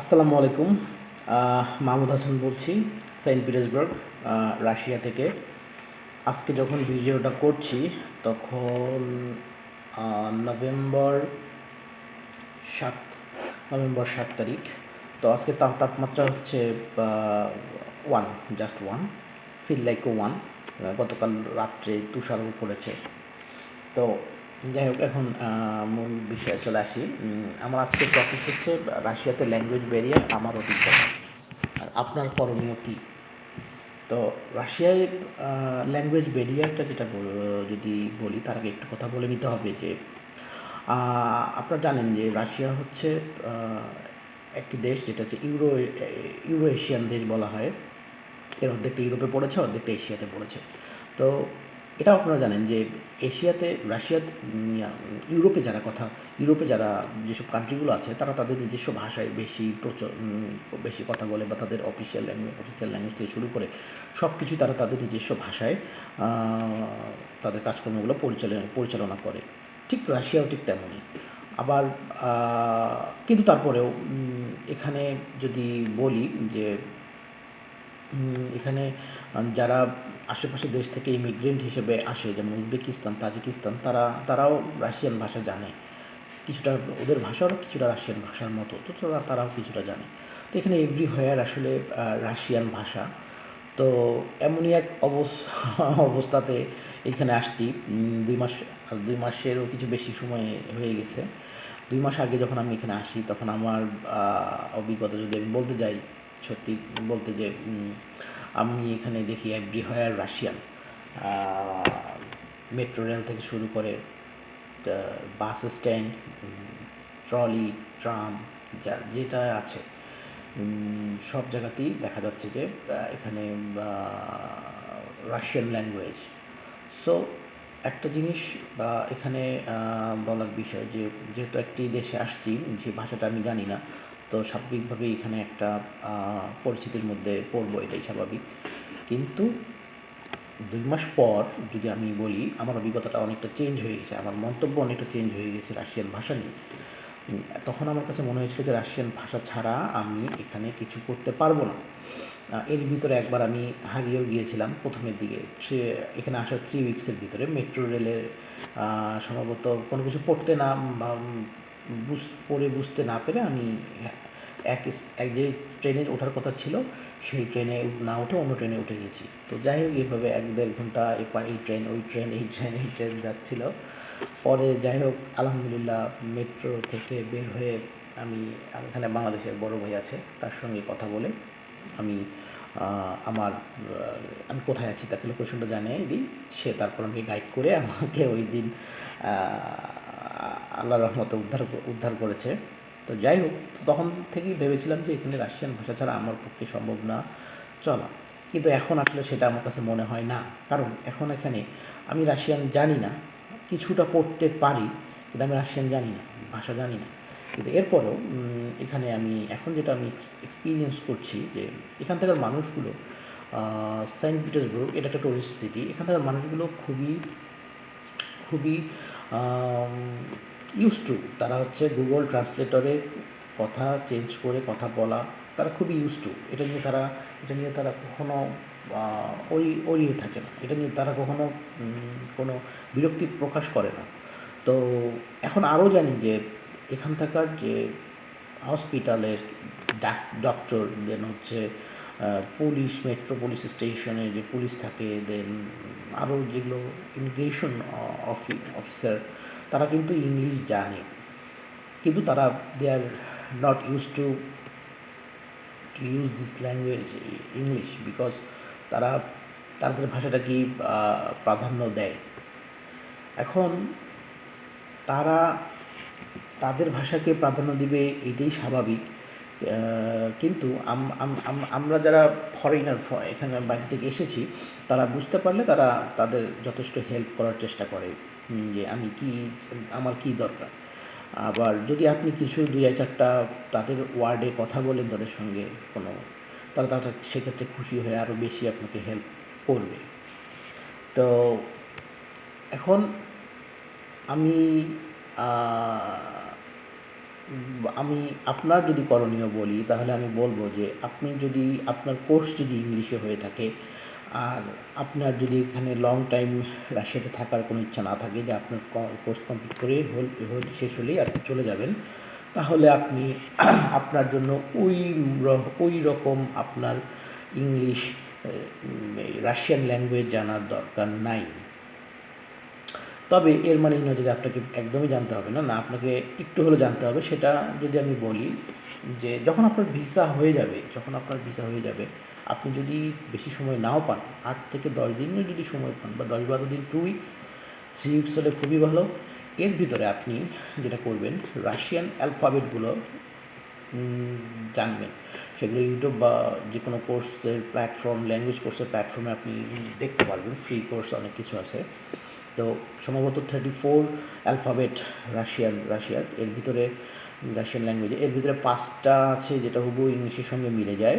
আসসালামু আলাইকুম। মাহমুদ হাসান বলছি, সেন্ট পিটার্সবার্গ রাশিয়া থেকে। আজকে যখন ভিডিওটা করছি, তখন নভেম্বর সাত নভেম্বর সাত তারিখ। তো আজকে তাপ, তাপমাত্রা হচ্ছে one just one feel like one গতকাল রাত্রে তুষারও পড়েছে। তো যাই হোক, এখন মূল বিষয়ে চলে আসি। আমার আজকের টপিক হচ্ছে রাশিয়াতে ল্যাঙ্গুয়েজ ব্যারিয়ার আমার অভিজ্ঞতা। আর আপনার করণীয় কী? তো রাশিয়ায় ল্যাঙ্গুয়েজ ব্যারিয়ারটা যেটা যদি বলি, তার আগে একটু কথা বলে নিতে হবে যে আপনারা জানেন যে রাশিয়া হচ্ছে একটি দেশ যেটা হচ্ছে ইউরো ইউরো এশিয়ান দেশ বলা হয়। এর অর্ধেকটা ইউরোপে পড়েছে, অর্ধেকটা এশিয়াতে পড়েছে। তো এটাও আপনারা জানেন যে এশিয়াতে রাশিয়াতে ইউরোপে যারা কথা, ইউরোপে যারা যেসব কান্ট্রিগুলো আছে, তারা তাদের নিজস্ব ভাষায় বেশি প্রচর বেশি কথা বলে বা তাদের অফিসিয়াল ল্যাঙ্গুয়েজ অফিসিয়াল ল্যাঙ্গুয়েজ থেকে শুরু করে সব কিছুই তারা তাদের নিজস্ব ভাষায় তাদের কাজকর্মগুলো পরিচালনা পরিচালনা করে। ঠিক রাশিয়াও ঠিক তেমনই। আবার কিন্তু তারপরেও এখানে যদি বলি যে এখানে যারা আশেপাশে দেশ থেকে ইমিগ্রেন্ট হিসেবে আসে, যেমন উজবেকিস্তান, তাজিকিস্তান, তারা, তারাও রাশিয়ান ভাষা জানে। কিছুটা ওদের ভাষাও কিছুটা রাশিয়ান ভাষার মতো, তো তারা, তারাও কিছুটা জানে। তো এখানে এভরি হোয়ার আসলে রাশিয়ান ভাষা। তো এমনই এক অবস- অবস্থাতে এখানে আসছি। দুই মাস, দুই মাসেরও কিছু বেশি সময় হয়ে গেছে। দুই মাস আগে যখন আমি এখানে আসি, তখন আমার অভিজ্ঞতা যদি আমি বলতে যাই, সত্যি বলতে যে আমি এখানে দেখি everywhere Russian metro rail থেকে শুরু করে বাস স্ট্যান্ড ট্রলি, ট্রাম, যা, যেটা আছে সব জায়গাতেই দেখা যাচ্ছে যে এখানে রাশিয়ান ল্যাঙ্গুয়েজ। সো একটা জিনিস, বা এখানে বলার বিষয় যে, যেহেতু একটি দেশে আসছি, যে ভাষাটা আমি জানি না তো স্বাভাবিকভাবেই এখানে একটা পরিস্থিতির মধ্যে পড়ব, এটাই স্বাভাবিক। কিন্তু দুই মাস পর যদি আমি বলি, আমার অভিজ্ঞতাটা অনেকটা চেঞ্জ হয়ে গেছে, আমার মন্তব্য অনেকটা চেঞ্জ হয়ে গেছে রাশিয়ান ভাষা নিয়ে। তখন আমার কাছে মনে হয়েছিল যে রাশিয়ান ভাষা ছাড়া আমি এখানে কিছু করতে পারব না। এর ভিতরে একবার আমি হারিয়েও গিয়েছিলাম প্রথমের দিকে। সে, এখানে আসার থ্রি উইক্সের ভিতরে মেট্রো রেলের সম্ভবত কোনো কিছু পড়তে না পড়ে বুঝতে না পেরে আমি এক এক যে ট্রেনে ওঠার কথা ছিল, সেই ট্রেনে না উঠে অন্য ট্রেনে উঠে গেছি। তো যাই হোক, এইভাবে এক দেড় ঘণ্টা এপার এই ট্রেন, ওই ট্রেন, এই ট্রেন এই ট্রেন যাচ্ছিল। পরে যাই হোক, আলহামদুলিল্লাহ মেট্রো থেকে বের হয়ে আমি আমি এখানে বাংলাদেশের বড় ভাই আছে, তার সঙ্গে কথা বলে আমি আমার আমি কোথায় আছি তাকে লোকেশনটা জানিয়ে দিই। সে তারপর আমাকে গাইড করে আমাকে ওই দিন আল্লাহ রহমতে উদ্ধার উদ্ধার করেছে। তো যাই হোক তখন থেকেই ভেবেছিলাম যে এখানে রাশিয়ান ভাষা ছাড়া আমার পক্ষে সম্ভব না চলা। কিন্তু এখন আসলে সেটা আমার কাছে মনে হয় না। কারণ এখন এখানে আমি রাশিয়ান জানি না, কিছুটা পড়তে পারি, কিন্তু আমি রাশিয়ান জানি না, ভাষা জানি না। কিন্তু এরপরেও এখানে আমি এখন যেটা আমি এক্সপিরিয়েন্স করছি যে এখান থেকে মানুষগুলো সেন্ট পিটার্সবুর্গ এটা একটা টুরিস্ট সিটি এখান থেকের মানুষগুলো খুবই খুবই ইউজ টু তারা হচ্ছে গুগল ট্রান্সলেটরে কথা চেঞ্জ করে কথা বলা, তারা খুবই ইউজ টু এটা নিয়ে তারা, এটা নিয়ে তারা কখনো ওই ওরি ওরিয়ে থাকে না। এটা নিয়ে তারা কখনো কোনো বিরক্তি প্রকাশ করে না। তো এখন আরও জানি যে এখান থাকার যে হসপিটালের ডাক ডক্টর দেন হচ্ছে পুলিশ মেট্রো পুলিশ স্টেশনে যে পুলিশ থাকে দেন আরও যেগুলো ইমিগ্রেশন অফিস অফিসার তারা কিন্তু ইংলিশ জানে। কিন্তু তারা they are not use to to use this language English because তারা, তাদের ভাষাটাকেই প্রাধান্য দেয়। এখন তারা তাদের ভাষাকে প্রাধান্য দিবে এটাই স্বাভাবিক কিন্তু আম- আম- আম- আমরা যারা ফরেনার এখানে বাড়ি থেকে এসেছি, তারা বুঝতে পারলে তারা তাদের যথেষ্ট হেল্প করার চেষ্টা করে। যে আমি কি, আমার কি দরকার? আবার যদি আপনি কিছু দুই চারটা তাদের ওয়ার্ডে কথা বলেন তাদের সঙ্গে কোনো তারা তারা সেক্ষেত্রে খুশি হয়ে আরও বেশি আপনাকে হেল্প করবে। তো এখন আমি আমি আপনার যদি করণীয় বলি, তাহলে আমি বলব যে আপনি যদি, আপনার কোর্স যদি ইংলিশে হয়ে থাকে আর আপনার যদি এখানে লং টাইম রাশিয়াতে থাকার কোনো ইচ্ছা না থাকে যে আপনার কোর্স কমপ্লিট করে হল হল শেষ হলেই আপনি চলে যাবেন, তাহলে আপনি আপনার জন্য ওই ওই রকম আপনার ইংলিশ রাশিয়ান ল্যাঙ্গুয়েজ জানার দরকার নাই। তবে এর মানে নয় যে আপনাকে একদমই জানতে হবে না না, আপনাকে একটু হলেও জানতে হবে। সেটা যদি আমি বলি যে যখন আপনার ভিসা হয়ে যাবে, যখন আপনার ভিসা হয়ে যাবে আপনি যদি বেশি সময় নাও পান, আট থেকে দশ দিনও যদি সময় পান বা দশ বারো দিন টু উইকস থ্রি উইকস হলে খুবই ভালো। এর ভিতরে আপনি যেটা করবেন রাশিয়ান অ্যালফাবেটগুলো জানবেন। সেগুলো ইউটিউব বা যে কোনো কোর্সের প্ল্যাটফর্ম ল্যাঙ্গুয়েজ কোর্সের প্ল্যাটফর্মে আপনি দেখতে পারবেন ফ্রি কোর্স অনেক কিছু আছে। তো সম্ভবত থার্টি ফোর অ্যালফাবেট রাশিয়ান রাশিয়ার এর ভিতরে রাশিয়ান ল্যাঙ্গুয়েজে এর ভিতরে পাঁচটা আছে যেটা হুবু ইংলিশের সঙ্গে মিলে যায়।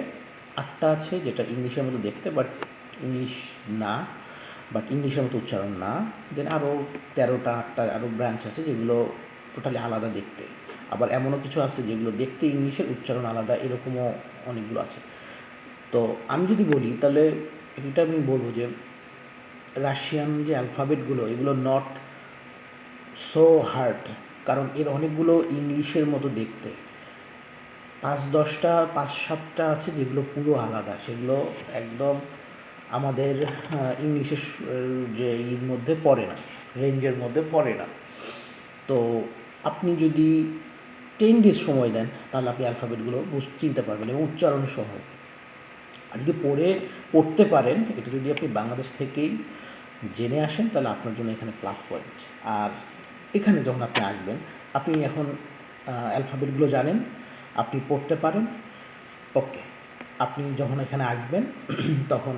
আটটা আছে যেটা ইংলিশের মতো দেখতে বাট ইংলিশ না বাট ইংলিশের মতো উচ্চারণ না। দেন আরও তেরোটা, আটটা আরও ব্রাঞ্চ আছে যেগুলো টোটালি আলাদা দেখতে। আবার এমনও কিছু আছে যেগুলো দেখতে ইংলিশের উচ্চারণ আলাদা, এরকমও অনেকগুলো আছে। তো আমি যদি বলি, তাহলে এটা আমি বলব যে রাশিয়ান যে অ্যালফাবেটগুলো এগুলো নট সো হার্ড কারণ এর অনেকগুলো ইংলিশের মতো দেখতে। পাঁচ দশটা, পাঁচ সাতটা আছে যেগুলো পুরো আলাদা। সেগুলো একদম আমাদের ইংলিশের যে এর মধ্যে পড়ে না, রেঞ্জের মধ্যে পড়ে না। তো আপনি যদি টেন ডেজ সময় দেন, তাহলে আপনি অ্যালফাবেটগুলো বুঝ, চিনতে পারবেন এবং উচ্চারণ সহ। আর যদি পড়ে, পড়তে পারেন, এটা যদি আপনি বাংলাদেশ থেকেই জেনে আসেন, তাহলে আপনার জন্য এখানে প্লাস পয়েন্ট আর এখানে যখন আপনি আসবেন, আপনি এখন অ্যালফাবেটগুলো জানেন আপনি পড়তে পারেন। ওকে, আপনি যখন এখানে আসবেন, তখন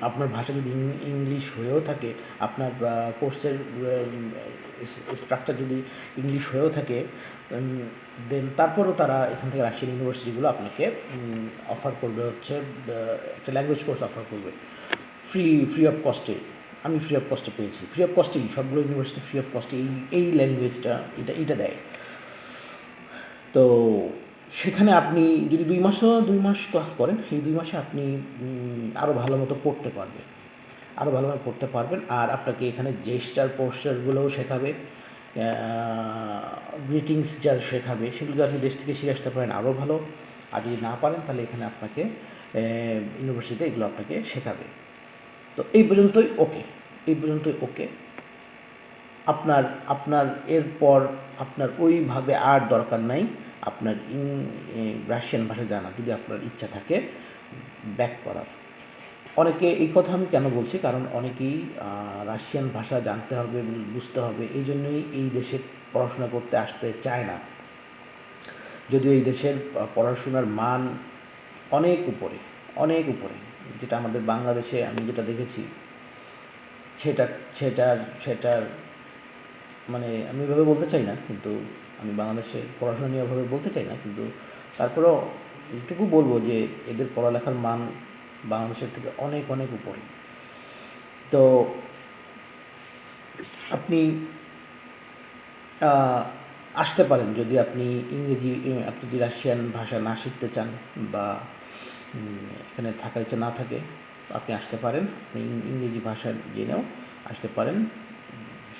আপনার ভাষা যদি ইংলিশ হয়েও থাকে, আপনার কোর্সের স্ট্রাকচার যদি ইংলিশ হয়েও থাকে দেন তারপরেও তারা এখান থেকে রাশিয়ান ইউনিভার্সিটিগুলো আপনাকে অফার করবে হচ্ছে একটা ল্যাঙ্গুয়েজ কোর্স অফার করবে। ফ্রি ফ্রি অফ কস্টে আমি ফ্রি অফ কস্টে পেয়েছি। ফ্রি অফ কস্টেই সবগুলো ইউনিভার্সিটি ফ্রি অফ কস্টে এই এই ল্যাঙ্গুয়েজটা এটা এটা দেয়। তো সেখানে আপনি যদি দুই মাসও, দুই মাস ক্লাস করেন, এই দুই মাসে আপনি আরও ভালো মতো পড়তে পারবেন। আরও ভালোভাবে পড়তে পারবেন। আর আপনাকে এখানে জেস্টার পোস্টারগুলোও শেখাবে। গ্রিটিংস যা শেখাবে, সেগুলো আপনি দেশ থেকে শিখে আসতে পারেন আরও ভালো। আর যদি না পারেন, তাহলে এখানে আপনাকে ইউনিভার্সিটিতে এগুলো আপনাকে শেখাবে। তো এই পর্যন্তই ওকে এই পর্যন্তই ওকে আপনার আপনার এরপর আপনার ওইভাবে আর দরকার নাই। আপনার ইং রাশিয়ান ভাষা জানা, যদি আপনার ইচ্ছা থাকে ব্যাক করার। অনেকে এই কথা আমি কেন বলছি? কারণ অনেকেই রাশিয়ান ভাষা জানতে হবে বুঝতে হবে, এই জন্যই এই দেশে পড়াশোনা করতে আসতে চায় না। যদিও এই দেশের পড়াশোনার মান অনেক উপরে অনেক উপরে। যেটা আমাদের বাংলাদেশে আমি যেটা দেখেছি, সেটা, সেটার সেটার মানে আমি এভাবে বলতে চাই না, কিন্তু আমি বাংলাদেশে পড়াশোনা নিয়ে ওভাবে বলতে চাই না, কিন্তু তারপরেও এটুকু বলব যে এদের পড়ালেখার মান বাংলাদেশের থেকে অনেক অনেক উপরে। তো আপনি আসতে পারেন যদি আপনি ইংরেজি আপনি যদি রাশিয়ান ভাষা না শিখতে চান বা এখানে থাকার ইচ্ছা না থাকে, আপনি আসতে পারেন। আপনি ইংরেজি ভাষা জেনেও আসতে পারেন।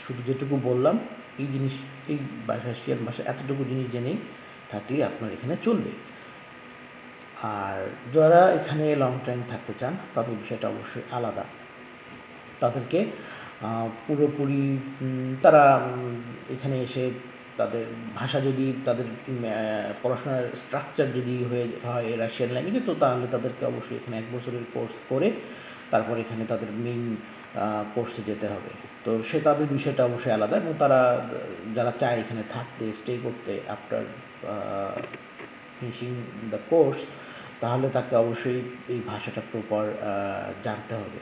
শুধু যেটুকু বললাম এই জিনিস, এই ভাষা রাশিয়ান ভাষা এতটুকু জিনিস জেনেই থাকলেই আপনার এখানে চলবে। আর যারা এখানে লং টাইম থাকতে চান, তাদের বিষয়টা অবশ্যই আলাদা। তাদেরকে পুরোপুরি তারা এখানে এসে তাদের ভাষা যদি, তাদের পড়াশোনার স্ট্রাকচার যদি হয়ে, হয় রাশিয়ান ল্যাঙ্গুয়েজে তো তাহলে তাদেরকে অবশ্যই এখানে এক বছরের কোর্স করে, তারপর এখানে তাদের মেইন কোর্সে যেতে হবে। তো সে তাদের বিষয়টা অবশ্যই আলাদা এবং তারা, যারা চায় এখানে থাকতে স্টে করতে আফটার ফিনিশিং দ্য কোর্স তাহলে তাকে অবশ্যই এই ভাষাটা প্রপার জানতে হবে।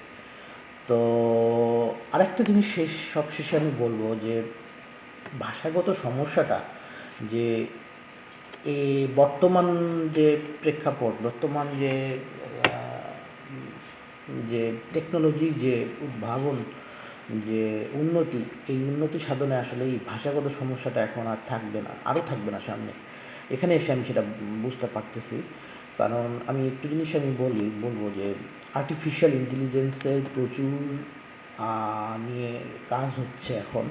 তো আরেকটা জিনিস শেষ, সব শেষে আমি বলব যে ভাষাগত সমস্যাটা যে এ বর্তমান যে প্রেক্ষাপট, বর্তমান যে যে টেকনোলজি যে উদ্ভাবন, যে উন্নতি, এই উন্নতি সাধনে আসলে এই ভাষাগত সমস্যাটা এখন আর থাকবে না, আরও থাকবে না সামনে। এখানে এসে আমি সেটা বুঝতে পারতেছি। কারণ আমি একটু জিনিস আমি বলি, বলব যে আর্টিফিশিয়াল ইন্টেলিজেন্সের প্রচুর নিয়ে কাজ হচ্ছে এখন।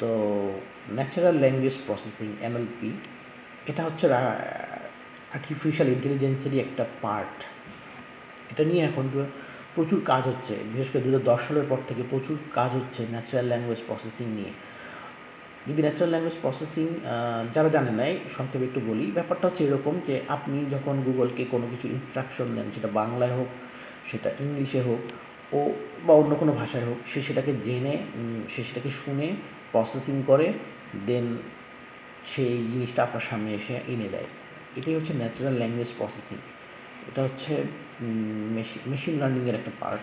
তো ন্যাচারাল ল্যাঙ্গুয়েজ প্রসেসিং এনএলপি, এটা হচ্ছে আর্টিফিশিয়াল ইন্টেলিজেন্সেরই একটা পার্ট এটা নিয়ে এখন প্রচুর কাজ হচ্ছে, বিশেষ করে দু সালের পর থেকে প্রচুর কাজ হচ্ছে ন্যাচারাল ল্যাঙ্গুয়েজ প্রসেসিং নিয়ে। যদি ন্যাচারাল ল্যাঙ্গুয়েজ প্রসেসিং যারা জানে নাই, সংক্ষেপে একটু বলি, ব্যাপারটা হচ্ছে এরকম যে আপনি যখন গুগলকে কোনো কিছু ইনস্ট্রাকশন দেন, সেটা বাংলায় হোক, সেটা ইংলিশে হোক, ও বা অন্য কোনো ভাষায় হোক, সে সেটাকে জেনে সে সেটাকে শুনে প্রসেসিং করে দেন সেই জিনিসটা আপনার সামনে এসে এনে দেয়। এটাই হচ্ছে ন্যাচারাল ল্যাঙ্গুয়েজ প্রসেসিং এটা হচ্ছে মেশিন লার্নিংয়ের একটা পার্ট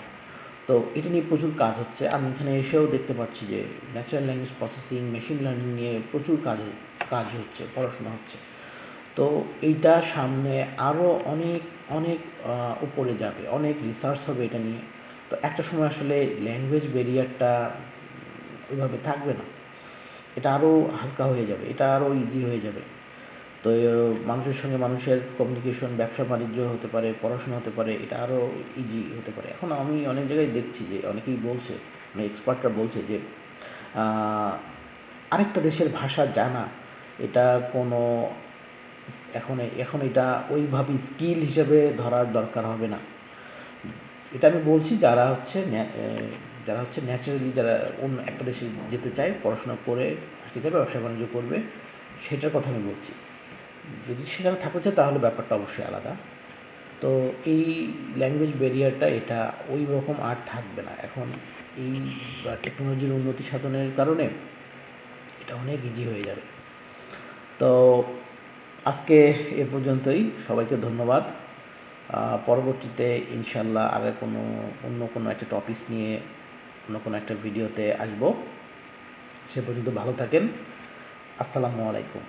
তো এটা নিয়ে প্রচুর কাজ হচ্ছে। আমি এখানে এসেও দেখতে পাচ্ছি যে natural language processing machine learning নিয়ে প্রচুর কাজ কাজ হচ্ছে, পড়াশোনা হচ্ছে। তো এইটা সামনে আরও অনেক অনেক উপরে যাবে, অনেক রিসার্চ হবে এটা নিয়ে। তো একটা সময় আসলে ল্যাঙ্গুয়েজ ব্যারিয়ারটা ওইভাবে থাকবে না। এটা আরও হালকা হয়ে যাবে, এটা আরও ইজি হয়ে যাবে। তো মানুষের সঙ্গে মানুষের কমিউনিকেশন ব্যবসা বাণিজ্য হতে পারে, পড়াশোনা হতে পারে, এটা আরও ইজি হতে পারে। এখন আমি অনেক জায়গায় দেখছি যে, অনেকেই বলছে মানে এক্সপার্টরা বলছে যে আরেকটা দেশের ভাষা জানা, এটা কোনো, এখন এখন এটা ওইভাবে স্কিল হিসেবে ধরার দরকার হবে না। এটা আমি বলছি যারা হচ্ছে যারা হচ্ছে ন্যাচারালি যারা অন্য একটা দেশে যেতে চায়, পড়াশোনা করে আসতে চায় ব্যবসা বাণিজ্য করবে, সেটার কথা আমি বলছি। যদি সেখানে থাকতে চায়, তাহলে ব্যাপারটা অবশ্যই আলাদা। তো এই ল্যাঙ্গুয়েজ ব্যারিয়ারটা এটা ওই রকম আর থাকবে না। এখন এই টেকনোলজির উন্নতি সাধনের কারণে এটা অনেক ইজি হয়ে যাবে। তো আজকে এ পর্যন্তই। সবাইকে ধন্যবাদ। পরবর্তীতে ইনশাল্লাহ আর কোনো, অন্য কোনো একটা টপিকস নিয়ে, অন্য কোনো একটা ভিডিওতে আসব। সে পর্যন্ত ভালো থাকেন। আসসালামু আলাইকুম।